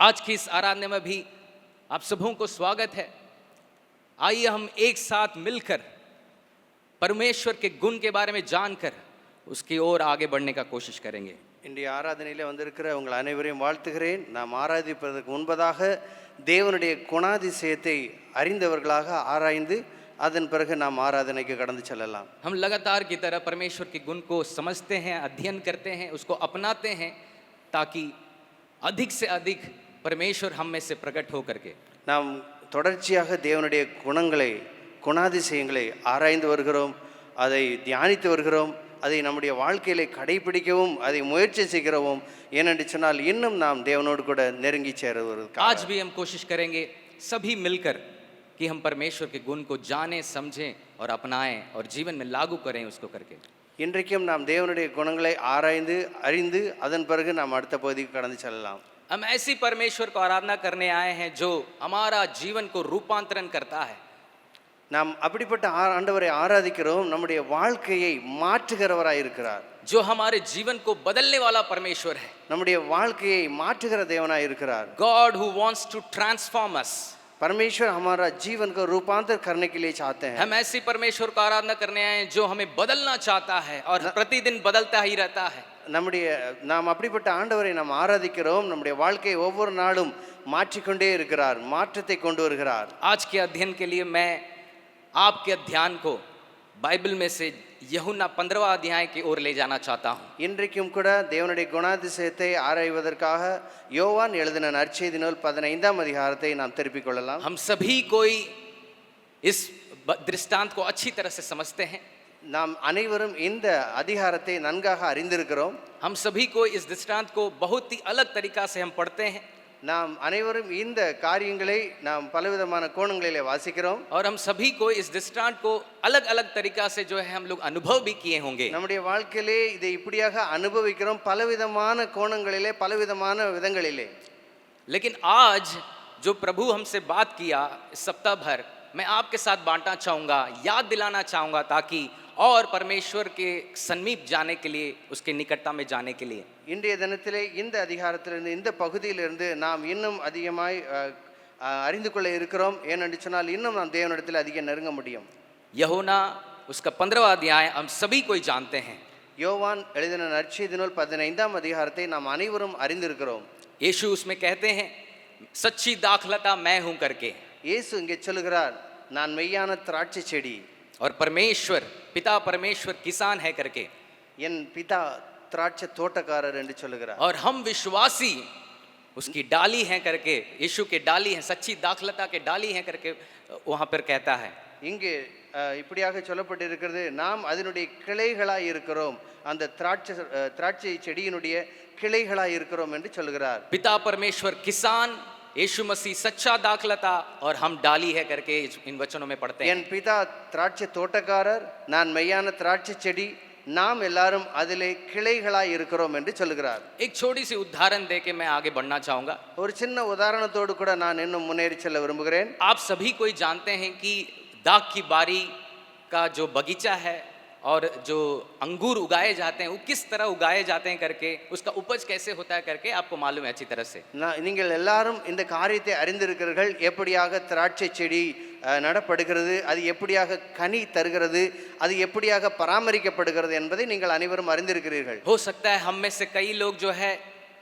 आज की इस आराधना में भी आप सबों को स्वागत है आइए हम एक साथ मिलकर परमेश्वर के गुण के बारे में जानकर उसकी ओर आगे बढ़ने का कोशिश करेंगे இன்றைய ஆராதனையிலே வந்திருக்கிற உங்கள் அனைவரையும் வாழ்த்துகிறேன் நாம் ஆராதிப்பதற்கு முன்பதாக தேவனுடைய குணாதிசயத்தை அறிந்தவர்களாக ஆராய்ந்து அதன் பிறகு நாம் ஆராதனைக்கு கடந்து செல்லலாம் हम लगातार की तरह परमेश्वर के गुण को समझते हैं अध्ययन करते हैं उसको अपनाते हैं ताकि अधिक से अधिक परमेश्वर हम में से प्रकट हो करके நாம் தொடர்ச்சியாக தேவனுடைய குணங்களை குணாதிசயங்களை ஆராய்ந்து வருகிறோம் அதை தியானித்து வருகிறோம் அதை நம்முடைய வாழ்க்கையிலே கடைபிடிக்கவும் அதை முயற்சி செய்கிறோம் ஏனென்று சொன்னால் இன்னும் நாம் தேவனோடு கூட நெருங்கி சேருவதற்கு आज भी हम कोशिश करेंगे सभी मिलकर कि हम परमेश्वर के गुण को जानें समझें और अपनाएं और जीवन में लागू करें उसको करके இன்றைக்கும் நாம் தேவனுடைய குணங்களை ஆராய்ந்து அறிந்து அதன் பிறகு நாம் அடுத்த பகுதிக்கு கடந்து செல்லலாம் हम ऐसी परमेश्वर को आराधना करने आए हैं जो हमारा जीवन को रूपांतरण करता है நாம் அப்படிப்பட்ட ஆ- ஆண்டவரை ஆராதிக்கிறோம் நம்முடைய வாழ்க்கையை மாற்றுகிறவராய் இருக்கிறார் जो हमारे जीवन को बदलने वाला परमेश्वर है நம்முடைய வாழ்க்கையை மாற்றுகிற தேவனாய் இருக்கிறார் God who wants to transform us परमेश्वर हमारा जीवन को रूपांतर करने के लिए चाहते हैं हम ऐसी परमेश्वर को आराधना करने आए हैं जो हमें बदलना चाहता है और प्रतिदिन बदलता ही रहता है நம்முடைய நாம் அப்படிப்பட்ட ஆண்டவரை நாம் ஆராதிக்கிறோம். நம்முடைய வாழ்க்கையை ஒவ்வொரு நாளும் மாற்றிக்கொண்டே இருக்கிறார் மாற்றத்தை கொண்டு வருகிறார். ஆஜ் கே அத்தியன் கே லியே மே ஆப்கே தியான் கோ பைபிள் மெசேஜ் யகுனா பந்திரவா அத்தியாய் கே ஓர் லே ஜானா சாத்தா இன்றைக்கும் கூட தேவனுடைய குணாதிசயத்தை ஆராய்வதற்காக யோவான் எழுதின நற்செய்தி நூல் பதினைந்தாம் அதிகாரத்தை நாம் திருப்பிக் கொள்ளலாம். ஹம் சபி கோய் இஸ் திருஷ்டாந்த் கோ அச்சி தரசே சமஜ்தே ஹேன் நாம் அனைவரும் இந்த அதிகாரத்தை நன்காக அறிந்திருக்கிறோம் हम सभी को इस दृष्टांत को बहुत ही अलग तरीका से हम पढ़ते हैं நாம் அனைவரும் இந்த காரியங்களை நாம் பலவிதமான கோணங்களிலே வாசிக்கிறோம் और हम सभी को इस दृष्टांत को अलग अलग तरीका से जो है हम लोग अनुभव भी किए होंगे நம்முடைய வாழ்க்கையிலே இதை இப்படியாக அனுபவிக்கிறோம் பலவிதமான கோணங்களிலே பலவிதமான விதங்களிலே लेकिन आज जो प्रभु हमसे बात किया इस सप्ताह भर मैं आपके साथ बांटना चाहूँगा याद दिलाना चाहूँगा ताकि और परमेश्वर के समीप जाने के लिए उसके निकटता में जाने के लिए இன்றைய தினத்திலே இந்த அதிகாரத்திலிருந்து இந்த பகுதியிலிருந்து நாம் இன்னும் அதிகமாய் அஹ், அஹ், அறிந்து கொள்ள இருக்கிறோம் ஏனென்று சொன்னால் இன்னும் நாம் தேவனிடத்தில் அதிகம் நெருங்க முடியும் यहोना उसका पंद्रवा अध्याय हम सभी कोई जानते हैं யோவான் எழுதின நற்செய்தி நூல் பதினைந்தாம் அதிகாரத்தை நாம் அனைவரும் அறிந்திருக்கிறோம் यीशु उसमें कहते हैं सच्ची दाखलता मैं हूं करके இயேசு இங்கே சொல்லுகிறார் நான் மெய்யான திராட்சை செடி और परमेश्वर पिता परमेश्वर किसान है करके என் பிதா திராட்சை தோட்டக்காரர் என்று சொல்லுகிறார் और हम विश्वासी उसकी डाली हैं करके यीशु के डाली हैं सच्ची दाखलता के डाली हैं करके वहाँ पर कहता है இங்கே அஹ், இப்படியாக சொல்லப்பட்டிருக்கிறது நாம் அதனுடைய கிளைகளாய் இருக்கிறோம் அந்த திராட்சை அஹ், திராட்சை செடியினுடைய கிளைகளாய் இருக்கிறோம் என்று சொல்லுகிறார் पिता परमेश्वर किसान यीशु मसीह सच्चा दाखलता और हम डाली है करके इस- इन वचनों में पढ़ते हैं என் பிதா திராட்சை தோட்டக்காரர் நான் மெய்யான திராட்சை செடி நாம் எல்லாரும் அதிலே கிளைகளாய் இருக்கிறோம் என்று சொல்லுகிறார் एक छोटी सी उदाहरण दे के मैं आगे बढ़ना चाहूँगा ஒரு சின்ன உதாரணத்தோடு கூட நான் இன்னும் முன்னேறி செல்ல விரும்புகிறேன் आप सभी कोई जानते हैं कि दाग की बारी का जो बगीचा है और जो अंगूर उगाए जाते हैं वो किस तरह उगाए जाते हैं करके उसका उपज कैसे होता है करके आपको मालूम है अच्छी तरह से நான் நீங்கள் எல்லாரும் இந்த காரியத்தை அறிந்திருக்கிறீர்கள் எப்படியாக திராட்சை செடி அஹ், நடப்படுகிறது அது எப்படியாக கனி தருகிறது அது எப்படியாக பராமரிக்கப்படுகிறது என்பதை நீங்கள் அனைவரும் அறிந்திருக்கிறீர்கள் हो सकता है हम में से कई लोग जो है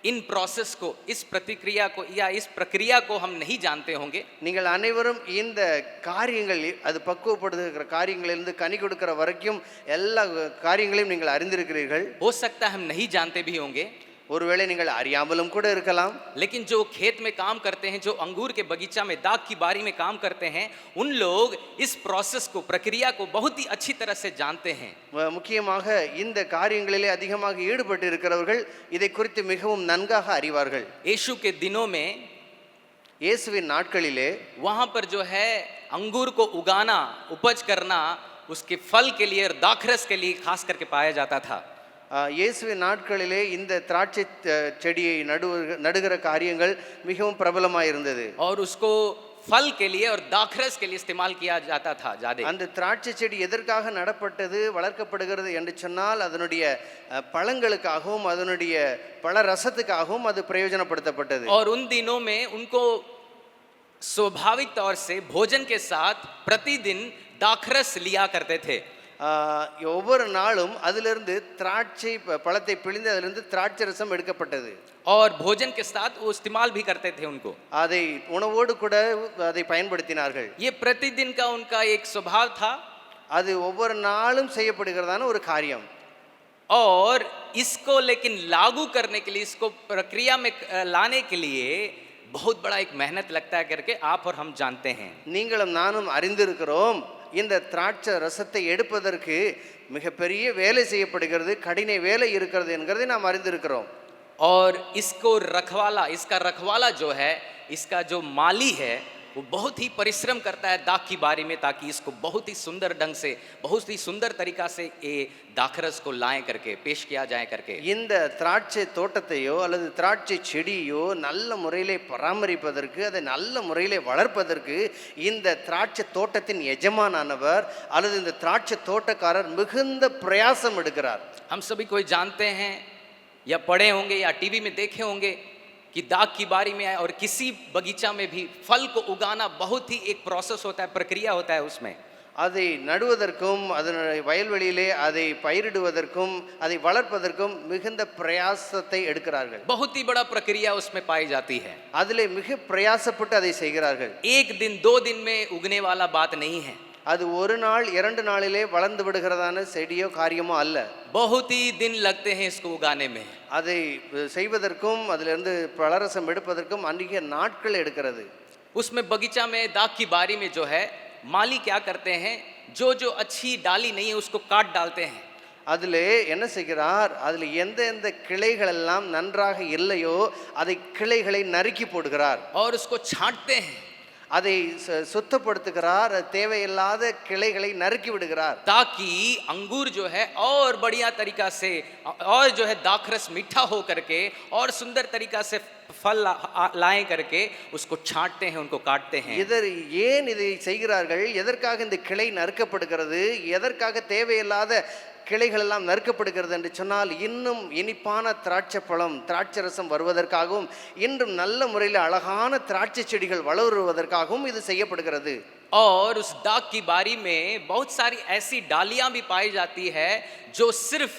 इन प्रोसेस को इस प्रतिक्रिया को या इस प्रक्रिया को हम नहीं जानते होंगे நீங்கள் அனைவரும் இந்த காரியங்கள் அது பக்குவப்படுத்துகிற காரியங்களிலிருந்து கனி கொடுக்கிற வரைக்கும் எல்லா காரியங்களையும் நீங்கள் அறிந்திருக்கிறீர்கள் हो सकता है हम नहीं जानते भी होंगे ஒருவேளை நீங்கள் அறியாமலும் கூட இருக்கலாம் लेकिन जो खेत में काम करते हैं जो अंगूर के बगीचा में दाग की बारी में काम करते हैं उन लोग इस प्रोसेस को प्रक्रिया को बहुत ही अच्छी तरह से जानते हैं மு- முக்கியமாக இந்த காரியங்களிலே அதிகமாக ஈடுபட்டு இருக்கிறவர்கள் இதை குறித்து மிகவும் நன்காக அறிவார்கள் यीशु के दिनों में இயேசுவின் நாட்களிலே वहाँ पर जो है अंगूर को उगाना उपज करना उसके फल के लिए और दाखरस के लिए खास करके पाया जाता था ஆஹ், இயேசுவின் நாட்களிலே இந்த திராட்சை அஹ், செடியை நடுவு நடுகிற காரியங்கள் மிகவும் பிரபலமாக இருந்தது और उसको फल के लिए और दाखरस के लिए इस्तेमाल किया जाता था ज्यादा அந்த திராட்சை செடி எதற்காக நடப்பட்டது வளர்க்கப்படுகிறது என்று சொன்னால் அதனுடைய அஹ், பழங்களுக்காகவும் அதனுடைய பழ ரசத்துக்காகவும் அது பிரயோஜனப்படுத்தப்பட்டது और उन दिनों में उनको स्वाभाविक तौर से भोजन के साथ प्रतिदिन दाखरस लिया करते थे ஆஹ், ஒவ்வொரு நாளும் அதிலிருந்து திராட்சை ப- பழத்தை பிழிந்து அதிலிருந்து திராட்சை ரசம் எடுக்கப்பட்டது और भोजन के साथ वो इस्तेमाल भी करते थे उनको அதை உணவோடு கூட அதை பயன்படுத்தினார்கள் ये प्रतिदिन का उनका एक स्वभाव था அது ஒவ்வொரு நாளும் செய்யப்படுகிறதான ஒரு காரியம் और इसको लेकिन लागू करने के लिए इसको प्रक्रिया में अ, लाने के लिए बहुत बड़ा एक मेहनत लगता है करके आप और हम जानते हैं நீங்களும் நானும் அறிந்திருக்கிறோம் இந்த திராட்சை ரசத்தை எடுப்பதற்கு மிகப்பெரிய வேலை செய்யப்படுகிறது கடின வேலை இருக்கிறது என்கிறதை நாம் அறிந்திருக்கிறோம் और इसको रखवाला इसका रखवाला जो है इसका जो माली है वो बहुत ही परिश्रम करता है दाख की बारी में ताकि इसको बहुत ही सुंदर ढंग से बहुत ही सुंदर तरीका से ये दाखरस को लाएं करके पेश किया जाए करके இந்த திராட்சை தோட்டத்தையோ அல்லது திராட்சை செடியோ நல்ல முறையிலே பராமரிப்பதற்கு அதை நல்ல முறையிலே வளர்ப்பதற்கு இந்த திராட்சை தோட்டத்தின் எஜமானானவர் அல்லது இந்த திராட்சை தோட்டக்காரர் மிகுந்த பிரயாசம் எடுக்கிறார் हम सभी कोई जानते हैं या पढ़े होंगे या टीवी में देखे होंगे कि दाग की बारी में और किसी बगीचा में भी फल को उगाना बहुत ही एक प्रोसेस होता है प्रक्रिया होता है उसमें அதை நடுவதற்கும் அதனுடைய வயல்வெளியிலே அதை பயிரிடுவதற்கும் அதை வளர்ப்பதற்கும் மிகுந்த பிரயாசத்தை எடுக்கிறார்கள் बहुत ही बड़ा प्रक्रिया उसमें पाई जाती है அதிலே மிக பிரயாசப்பட்டு அதை செய்கிறார்கள் एक दिन दो दिन में उगने वाला बात नहीं है அது ஒரு நாள் இரண்டு நாளிலே வளர்ந்து விடுகிறதான செடியோ காரியமோ அல்ல बहुत ही दिन लगते हैं इसको उगाने में அதை செய்வதற்கும் அதிலிருந்து பலரசம் எடுப்பதற்கும் அதிக நாட்கள் எடுக்கிறது उसमें बगीचा में दाग की बारी में जो है माली क्या करते हैं जो जो अच्छी डाली नहीं है उसको काट डालते हैं அதில் என்ன செய்கிறார் அதில் எந்த எந்த கிளைகள் எல்லாம் நன்றாக இல்லையோ அதை கிளைகளை நறுக்கி போடுகிறார் और उसको छांटते हैं அதை சு- சுத்தப்படுத்துகிறார் தேவையில்லாத கிளைகளை நறுக்கி விடுகிறார் ताकि अंगूर जो है और बढ़िया तरीका से और जो है दाखरस मीठा हो करके और सुंदर तरीका से फल ला- आ- लाएं करके उसको छांटते हैं उनको काटते हैं இதர் ஏன் இதை செய்கிறார்கள் எதற்காக இந்த கிளை நறுக்கப்படுகிறது எதற்காக தேவையில்லாத கிளைகள் எல்லாம் நறுக்கப்படுகிறது என்று சொன்னால் இன்னும் இனிப்பான திராட்சை பழம் திராட்சை ரசம் வருவதற்காகவும் இன்றும் நல்ல முறையில் அழகான திராட்சை செடிகள் வளருவதற்காகவும் இது செய்யப்படுகிறது और उस दाग की बारी में बहुत सारी ऐसी डालियां भी पाई जाती है जो सिर्फ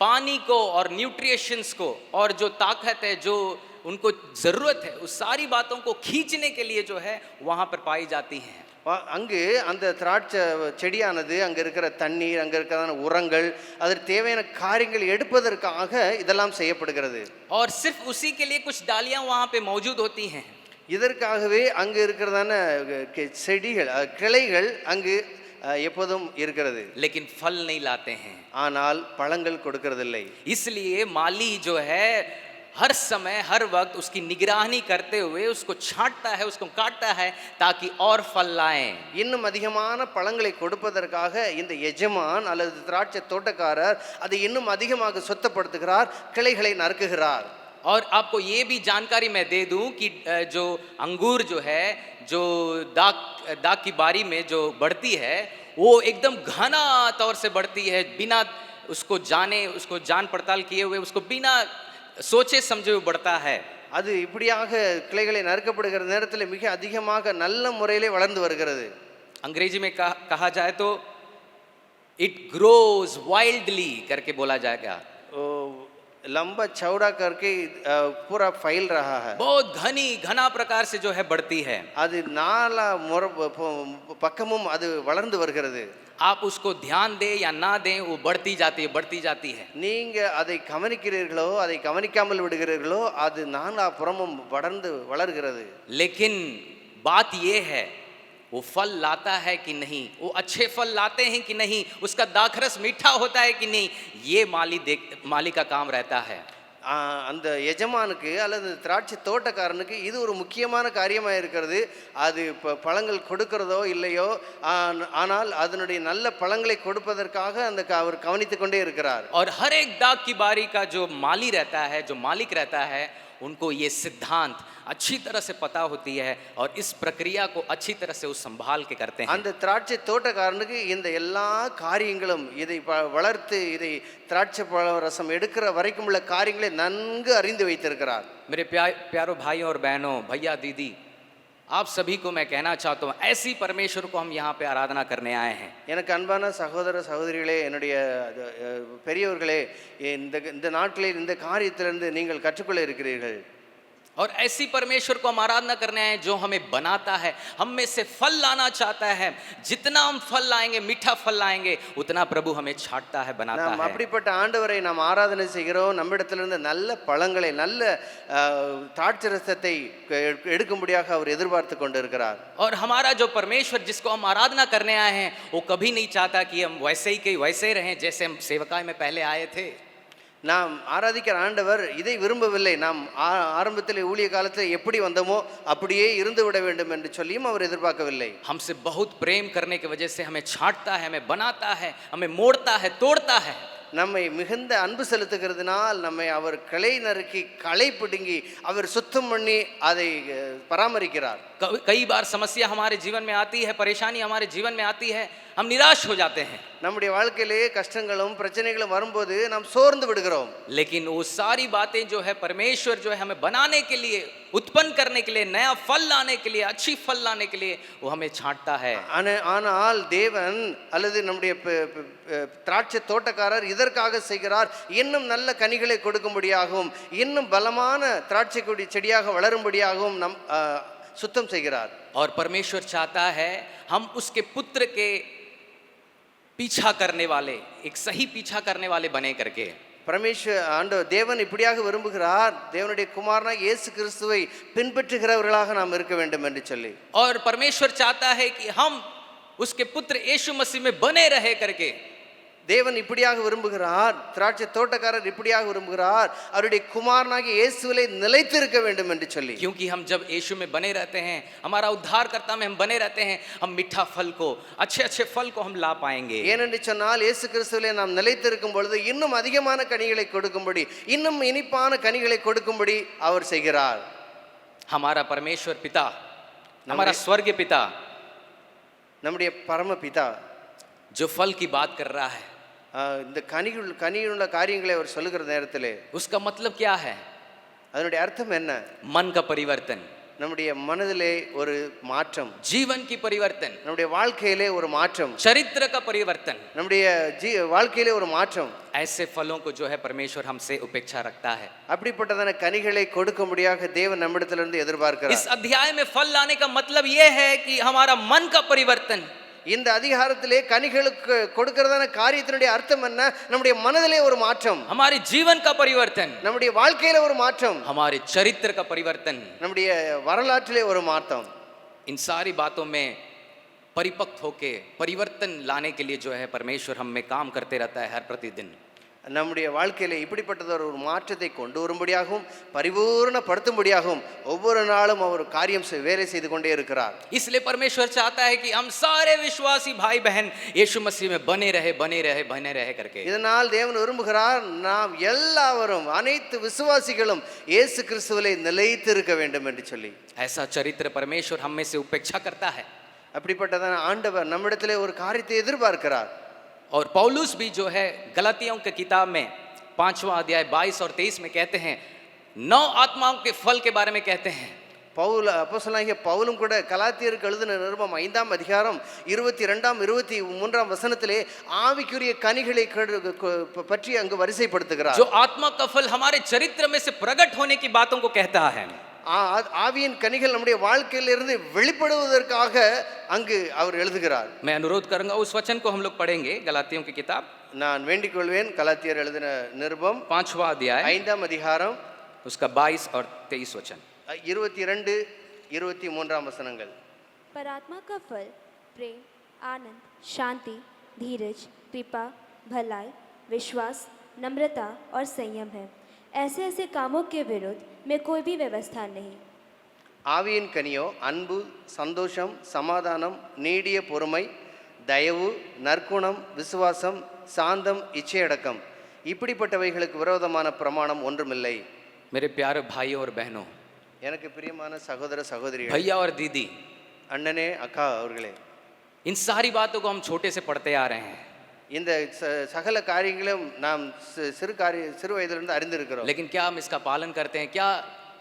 पानी को और न्यूट्रिशंस को और जो ताकत है जो उनको ज़रूरत है उस सारी बातों को खींचने के लिए जो है वहाँ पर पाई जाती हैं வா- அங்கு அந்த திராட்சை செடியானது அங்கே இருக்கிற தண்ணீர் அங்கே இருக்கிறதான உரங்கள் அதற்கு தேவையான காரியங்கள் எடுப்பதற்காக இதெல்லாம் செய்யப்படுகிறது और सिर्फ उसी के लिए कुछ डालियां वहाँ पे मौजूद होती हैं இதற்காகவே அங்கு இருக்கிறதான கி- செடிகள் அஹ், கிளைகள் அங்கு அஹ், எப்போதும் இருக்கிறது लेकिन फल नहीं लाते हैं ஆனால் பழங்கள் கொடுக்கறதில்லை इसलिए माली जो है हर समय हर वक्त उसकी निगरानी करते हुए उसको छांटता है उसको काटता है ताकि और फल लाएं இன்னும் அதிகமான பழங்களை கொடுப்பதற்காக இந்த எஜமான் அல்லது திராட்சை தோட்டக்காரர் அதை இன்னும் அதிகமாக சொத்தப்படுத்துகிறார் கிளைகளை நறுக்குகிறார் और आपको ये भी जानकारी मैं दे दूं कि अ, जो अंगूर जो है जो दाग दाग की बारी में जो बढ़ती है वो एकदम घना तौर से बढ़ती है बिना उसको जाने उसको जान पड़ताल किए हुए उसको बिना सोचे समझे हुए बढ़ता है அது இப்படியாக கிளைகளை நறுக்கப்படுகிற நேரத்தில் மிக அதிகமாக நல்ல முறையிலே வளர்ந்து வருகிறது अंग्रेजी में कहा, कहा जाए तो इट ग्रोज वाइल्डली करके बोला जाएगा ओ, लंबा चौड़ा करके अ, पूरा फैल रहा है बहुत घनी घना प्रकार से जो है बढ़ती है அது நாலா முற ப- பக்கமும் அது வளர்ந்து வருகிறது आप उसको ध्यान दें या ना दें वो बढ़ती जाती है बढ़ती जाती है நீங்க அதை கவனிக்கிறீர்களோ அதை கவனிக்காமல் விடுகிறீர்களோ அது நாலா புறமும் வளர்ந்து வளர்கிறது लेकिन बात ये है वो फल लाता है कि नहीं वो अच्छे फल लाते हैं कि नहीं उसका दाखरस मीठा होता है कि नहीं ये माली देख माली का काम रहता है ஆ, அந்த எஜமானுக்கு அல்லது திராட்சை தோட்டக்காரனுக்கு இது ஒரு முக்கியமான காரியமாக இருக்கிறது அது இப்போ பழங்கள் கொடுக்கிறதோ இல்லையோ ஆன- ஆனால் அதனுடைய நல்ல பழங்களை கொடுப்பதற்காக அந்த க- அவர் கவனித்து கொண்டே இருக்கிறார் और हर एक दाग की बारी का जो माली रहता है जो मालिक रहता है उनको ये सिद्धांत अच्छी तरह से पता होती है और इस प्रक्रिया को अच्छी तरह से वो संभाल के करते हैं அந்த திராட்சை தோட்டக்காரனுக்கு இந்த எல்லா காரியங்களும் இதை ப- வளர்த்து இதை திராட்சை பழ ரசம் எடுக்கிற வரைக்கும் உள்ள காரியங்களை நன்கு அறிந்து வைத்திருக்கிறார் मेरे प्या, प्यारो भाइयों और बहनों भैया दीदी आप सभी को मैं कहना चाहता हूँ ऐसी परमेश्वर को हम यहाँ पे आराधना करने आए हैं எனக்கு அன்பான சகோதர சகோதரிகளே என்னுடைய அது, அஹ், பெரியவர்களே இந்த இந்த நாட்களில் இந்த காரியத்திலிருந்து நீங்கள் கற்றுக்கொள்ள இருக்கிறீர்கள் और ऐसी परमेश्वर को हम आराधना करने आए हैं जो हमें बनाता है हम में से फल लाना चाहता है जितना हम फल लाएंगे मीठा फल लाएंगे उतना प्रभु हमें छाटता है बनाता நாம் है அப்படிப்பட்ட ஆண்டவரை நாம் ஆராதனை செய்கிறோம் நம்மிடத்திலிருந்து நல்ல பழங்களை நல்ல அஹ், திராட்சை ரசத்தை எ- எடுக்கும்படியாக அவர் எதிர்பார்த்து கொண்டிருக்கிறார் और हमारा जो परमेश्वर जिसको हम आराधना करने आए हैं वो कभी नहीं चाहता कि हम वैसे ही के वैसे ही रहें जैसे हम सेवकाई में पहले आए थे நாம் ஆராதிக்கிற ஆண்டவர் இதை விரும்பவில்லை நாம் ஆ- ஆரம்பத்தில் ஊழிய காலத்தில் எப்படி வந்தோமோ அப்படியே இருந்து விட வேண்டும் என்று சொல்லியும் அவர் எதிர்பார்க்கவில்லை हमसे बहुत प्रेम करने की वजह से हमें छांटता है हमें बनाता है हमें मोड़ता है तोड़ता है நம்மை மிகுந்த அன்பு செலுத்துகிறதுனால் நம்மை அவர் களை நறுக்கி களை பிடுங்கி அவர் சுத்தம் பண்ணி அதை அஹ், பராமரிக்கிறார் क- कई बार समस्या हमारे जीवन में आती है परेशानी हमारे जीवन में आती है हम निराश हो जाते हैं நம்முடைய வாழ்க்கையிலேயே கஷ்டங்களும் பிரச்சனைகளும் வரும்போது நாம் சோர்ந்து விடுகிறோம் लेकिन वो सारी बातें जो है परमेश्वर जो है हमें बनाने के लिए उत्पन्न करने के लिए नया फल लाने के लिए अच्छी फल लाने के लिए वो हमें छांटता है ஆனா- ஆனால் தேவன் அல்லது நம்முடைய ப- ப- ப- திராட்சை தோட்டக்காரர் இதற்காக செய்கிறார் இன்னும் நல்ல கனிகளை கொடுக்கும்படியாகவும் இன்னும் பலமான திராட்சை கொடி செடியாக வளரும்படியாகவும் நம் ஆ, சுத்தம் செய்கிறார் और परमेश्वर चाहता है हम उसके पुत्र के पीछा करने वाले एक सही पीछा करने वाले बने करके பரமேஸ்வர் ஆண்டவர் தேவன் இப்படியாக விரும்புகிறார் தேவனுடைய குமாரனாக இயேசு கிறிஸ்துவை பின்பற்றுகிறவர்களாக நாம் இருக்க வேண்டும் என்று சொல்லி और परमेश्वर चाहता है कि हम उसके पुत्र यीशु मसीह में बने रहे करके தேவன் இப்படியாக விரும்புகிறார் திராட்சை தோட்டக்காரர் இப்படியாக விரும்புகிறார் அவருடைய குமாரனாகிய இயேசுவிலே நிலைத்திருக்க வேண்டும் என்று சொல்லி क्योंकि हम जब यीशु में बने रहते हैं हमारा उद्धारकर्ता में हम बने रहते हैं हम मीठा फल को अच्छे अच्छे फल को हम ला पाएंगे ஏனென்று சொன்னால் இயேசு கிறிஸ்துவிலே நாம் நிலைத்திருக்கும் பொழுது இன்னும் அதிகமான கனிகளை கொடுக்கும்படி இன்னும் இனிப்பான கனிகளை கொடுக்கும்படி அவர் செய்கிறார் हमारा परमेश्वर पिता हमारा स्वर्ग पिता நம்முடைய பரம பிதா जो फल की बात कर रहा है ஆஹ், இந்த கனிகள் கனியுள்ள காரியங்களை அவர் சொல்லுகிற நேரத்திலே उसका मतलब क्या है அதனுடைய அர்த்தம் என்ன मन का परिवर्तन நம்முடைய மனதிலே ஒரு மாற்றம் जीवन की परिवर्तन நம்முடைய வாழ்க்கையிலே ஒரு மாற்றம் चरित्र का परिवर्तन நம்முடைய ஜீ வாழ்க்கையிலே ஒரு மாற்றம் ऐसे फलों को जो है परमेश्वर हमसे उपेक्षा रखता है அப்படிப்பட்டதான கனிகளை கொடுக்கும்படியாக தேவன் நம்மிடத்திலிருந்து எதிர்பார்க்கிறார் इस अध्याय में फल लाने का मतलब ये है कि हमारा मन का परिवर्तन இந்த அதிகாரத்திலே கனிகளுக்கு கொடுக்கிறதான காரியத்தினுடைய அர்த்தம் என்ன நம்முடைய மனதிலே ஒரு மாற்றம் हमारे जीवन का परिवर्तन நம்முடைய வாழ்க்கையில ஒரு மாற்றம் हमारे चरित्र का परिवर्तन நம்முடைய வரலாற்றிலே ஒரு மாற்றம் इन सारी बातों में परिपक्व होके परिवर्तन लाने के लिए जो है परमेश्वर हम में काम करते रहता है हर प्रतिदिन நம்முடைய வாழ்க்கையில இப்படிப்பட்டது ஒரு மாற்றத்தை கொண்டு வரும்படியாகவும் பரிபூர்ணப்படுத்தும்படியாகவும் ஒவ்வொரு நாளும் அவர் காரியம் செய்- வேலை செய்து கொண்டே இருக்கிறார் इसलिए परमेश्वर चाहता है कि हम सारे विश्वासी भाई बहन यीशु मसीह में बने रहे बने रहे बने रहे करके இதனால் தேவன் விரும்புகிறார் நாம் எல்லாவரும் அனைத்து விசுவாசிகளும் இயேசு கிறிஸ்துவிலே நிலைத்து இருக்க வேண்டும் என்று சொல்லி ऐसा चरित्र परमेश्वर हम में से उपेक्षा करता है அப்படிப்பட்டதான ஆண்டவர் நம்மிடத்திலே ஒரு காரியத்தை எதிர்பார்க்கிறார் और पौलुस भी जो है गलतियों के किताब में पांचवा अध्याय बाईस और तेईस में कहते हैं नौ आत्माओं के फल के बारे में कहते हैं பவுல் அப்போஸ்தலனாகிய பவுலும் கூட கலாத்தியருக்கு எழுதின நிருபம் ஐந்தாம் அதிகாரம் இருபத்தி ரெண்டாம் இருபத்தி மூன்றாம் வசனத்திலே ஆவிக்குரிய கனிகளை கெடு- கொ- பற்றி அங்கு வரிசைப்படுத்துகிறார் जो आत्मा का फल हमारे चरित्र में से प्रकट होने की बातों को कहता है ஆ- ஆ- ஆவியின் கனிகள் நம்முடைய வாழ்க்கையிலிருந்து வெளிப்படுவதற்காக அங்கு அவர் எழுதுகிறார் मैं अनुरोध करूंगा उस वचन को हम लोग पढ़ेंगे गलातियों की किताब நான் வேண்டிக் கொள்வேன் கலாத்தியர் எழுதின நிருபம் पांचवा अध्याय ஐந்தாம் அதிகாரம் उसका बाईस और तेईस वचन இருபத்தி ரெண்டு இருபத்தி மூன்றாம் வசனங்கள் पर आत्मा का फल प्रेम आनंद शांति धीरज कृपा भलाई विश्वास नम्रता और संयम है ऐसे ऐसे कामों के विरुद्ध में कोई भी व्यवस्था नहीं ஆவியின் கனியோ அன்பு சந்தோஷம் சமாதானம் நீடிய பொறுமை தயவு நற்குணம் விசுவாசம் சாந்தம் இச்சையடக்கம் இப்படிப்பட்டவைகளுக்கு விரோதமான பிரமாணம் ஒன்றுமில்லை मेरे प्यारे भाइयों और बहनों எனக்கு பிரியமான சகோதர சகோதரிகள் भैया और दीदी அண்ணனே அக்கா அவர்களே इन सारी बातों को हम छोटे से पढ़ते आ रहे हैं இந்த ச- சகல காரியங்களும் நாம் சி- சிறு காரிய சிறு வயதிலிருந்து அறிந்திருக்கிறோம் लेकिन क्या हम इसका पालन करते हैं क्या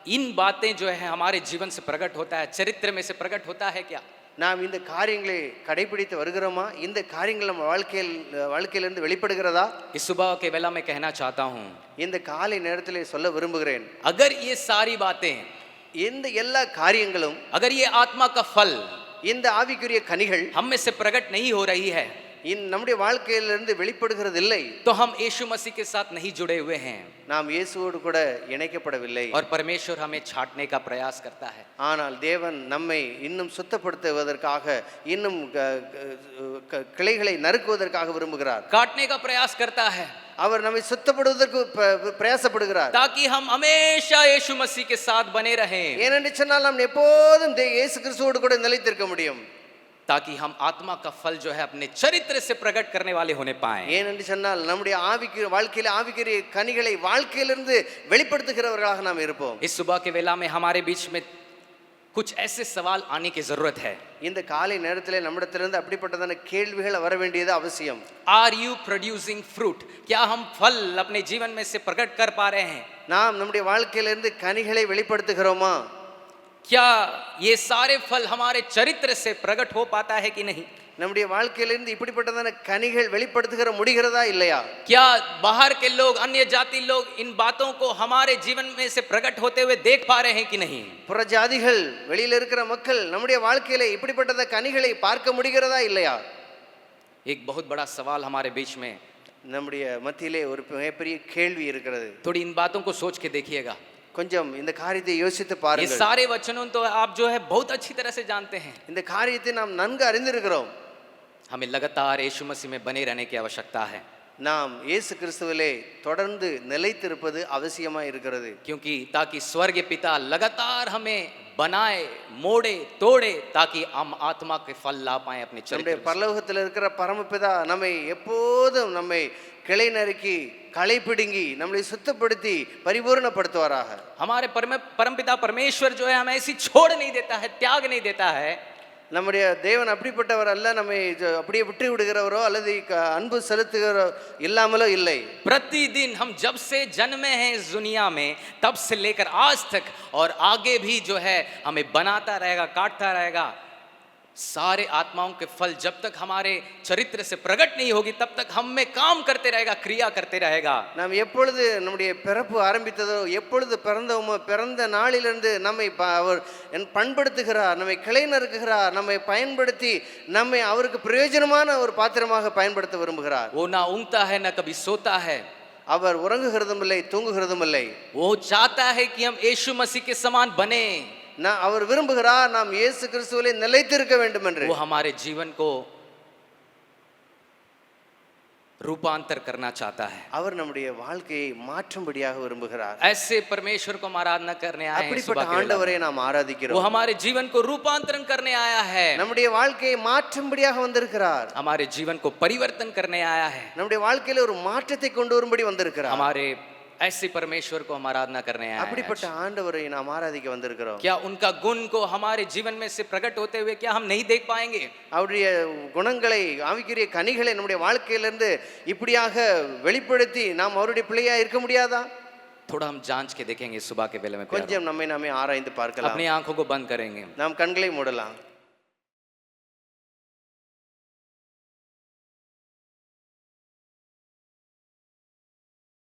इन बातें जो है हमारे जीवन से प्रकट होता है चरित्र में से प्रकट होता है क्या நாம் இந்த காரியங்களை கடைபிடித்து வருகிறோமா இந்த காரியங்கள் நம்ம வாழ்க்கையில் வாழ்க்கையிலிருந்து வெளிப்படுகிறதா इस सुबह के वेला मैं कहना चाहता हूँ இந்த காலை நேரத்தில் சொல்ல விரும்புகிறேன் अगर ये सारी बातें இந்த எல்லா காரியங்களும் अगर ये आत्मा का फल இந்த ஆவிக்குரிய கனிகள் हम में से प्रकट नहीं हो रही है இந்த நம்முடைய வாழ்க்கையிலிருந்து வெளிப்படுகிறது இல்லை तो हम यीशु मसीह के साथ नहीं जुड़े हुए हैं நாம் இயேசுவோடு கூட இணைக்கப்படவில்லை और परमेश्वर हमें छाटने का प्रयास करता है ஆனால் தேவன் நம்மை இன்னும் சுத்தப்படுத்துவதற்காக இன்னும் க- க- கிளைகளை நறுக்குவதற்காக விரும்புகிறார் काटने का प्रयास करता है அவர் நம்மை சுத்தப்படுவதற்கு ப- பிரயாசப்படுகிறார் ताकि हम हमेशा यीशु मसीह के साथ बने रहें ஏனென்று சொன்னால் நாம் எப்போதும் தே- இயேசு கிறிஸ்துவோடு கூட நிலைத்திருக்க முடியும் ताकि हम आत्मा का फल जो है अपने चरित्र से பிரகட் கர்னே வாலே ஹோனே பாய் ஏனென்று சொன்னால் நம்முடைய ஆவிக்கு வாழ்க்கையில் ஆவிக்குரிய கனிகளை வாழ்க்கையிலிருந்து வெளிப்படுத்துகிறவர்களாக நாம் இருப்போம். இஸ் சுபா கே வேலா குச் ஐசே சவால் ஆனே கி இந்த காலை நேரத்திலே நம்மிடத்திலிருந்து அப்படிப்பட்டதான கேள்விகள் வர வேண்டியது அவசியம். ஆர் யூ ப்ரொடியூசிங் ஃப்ரூட் கியா ஹம் ஃபல் அப்னே ஜீவன் மே பிரகட் கர் பா ரஹே ஹே நாம் நம்முடைய வாழ்க்கையிலிருந்து கனிகளை வெளிப்படுத்துகிறோமா? क्या ये सारे फल हमारे चरित्र से प्रकट हो पाता है कि नहीं நம்முடைய வாழ்க்கையிலிருந்து இப்படிப்பட்டதான கனிகள் வெளிப்படுத்துகிற முடிகிறதா இல்லையா क्या बाहर के लोग अन्य जाति लोग इन बातों को हमारे जीवन में से प्रकट होते हुए देख पा रहे हैं कि नहीं புற ஜாதிகள் வெளியில இருக்கிற மக்கள் நம்முடைய வாழ்க்கையில இப்படிப்பட்டத கனிகளை பார்க்க முடிகிறதா இல்லையா एक बहुत बड़ा सवाल हमारे बीच में நம்முடைய மத்தியிலே ஒரு மிகப்பெரிய கேள்வி இருக்கிறது थोड़ी इन बातों को सोच के देखिएगा கொஞ்சம் இந்த காரியத்தை யோசித்து ये பாருங்கள் सारे वचनों तो आप जो है बहुत अच्छी तरह से जानते हैं இந்த காரியத்தை நாம் நன்கு அறிந்திருக்கிறோம் हमें लगातार यीशु मसीह में बने रहने की आवश्यकता है நாம் இயேசு கிறிஸ்துவிலே தொடர்ந்து நிலைத்திருப்பது அவசியமா இருக்கிறது क्योंकि ताकि स्वर्ग पिता लगातार हमें बनाए मोड़े तोड़े ताकि हम आत्मा के फल ला पाए अपने நம்முடைய चरित्र में। பரலோகத்தில் இருக்கிற பரமபிதா நம்மை எப்போதும் நம்மை கிளை நறுக்கி களை பிடுங்கி நம்மளை சுத்தப்படுத்தி பரிபூர்ணப்படுத்துவாராக हमारे परम परमपिता परमेश्वर जो है हमें ऐसी छोड़ नहीं देता है त्याग नहीं देता है நம்முடைய தேவன் அப்படிப்பட்டவர் அல்ல நம்மை ஜ- அப்படியே விட்டு விடுகிறவரோ அல்லது க- அன்பு செலுத்துகிறோ இல்லாமலோ இல்லை प्रतिदिन हम जब से जन्मे हैं इस दुनिया में तब से लेकर आज तक और आगे भी जो है हमें बनाता रहेगा काटता रहेगा सारे आत्माओं के फल जब तक हमारे चरित्र से प्रकट नहीं होगी तब तक हम में काम करते रहेगा क्रिया करते रहेगा நாம் எப்பொழுது நம்முடைய பிறப்பு ஆரம்பித்ததோ எப்பொழுது பிறந்தோமோ பிறந்த நாளிலிருந்து நம்மை ப- அவர் என் பண்படுத்துகிறார் நம்மை கிளை நறுக்குகிறார் நம்மை பயன்படுத்தி நம்மை அவருக்கு பிரயோஜனமான ஒரு பாத்திரமாக பயன்படுத்த விரும்புகிறார் वो ना ऊँगता है ना कभी सोता है அவர் உறங்குகிறதும் இல்லை தூங்குகிறதும் இல்லை वो चाहता है कि हम यीशु मसीह के समान बने நான் அவர் விரும்புகிறார் நாம் இயேசு கிறிஸ்துவிலே நிலைத்திருக்க வேண்டும் என்று वो हमारे जीवन को रूपांतर करना चाहता है அவர் நம்முடைய வாழ்க்கையை மாற்றும்படியாக விரும்புகிறார் ऐसे परमेश्वर को हम आराधना करने आए हैं அப்படிப்பட்ட सुबह के वेला में। ஆண்டவரை நாம் वो ஆராதிக்கிறோம் हमारे जीवन को रूपांतरण करने आया है நம்முடைய வாழ்க்கையை மாற்றும்படியாக வந்திருக்கிறார் हमारे जीवन को परिवर्तन करने आया है நம்முடைய வாழ்க்கையில ஒரு மாற்றத்தை கொண்டு வரும்படி வந்திருக்கிறார் हमारे ऐसे परमेश्वर को हम आराधना करने आए हैं அப்படிப்பட்ட ஆண்டவரை நாம் ஆராதிக்க வந்திருக்கிறோம் क्या उनका गुण को हमारे जीवन में से प्रकट होते हुए क्या हम नहीं देख पाएंगे அவருடைய குணங்களை ஆவிக்குரிய கனிகளை நம்முடைய வாழ்க்கையிலிருந்து இப்படியாக வெளிப்படுத்தி நாம் அவருடைய பிள்ளையா இருக்க முடியாதா थोड़ा हम जांच के देखेंगे सुबह के वेले में प्यारों। கொஞ்சம் நம்மை நாமே ஆராய்ந்து பார்க்கலாம் अपनी आंखों को बंद करेंगे நாம் கண்களை மூடலாம்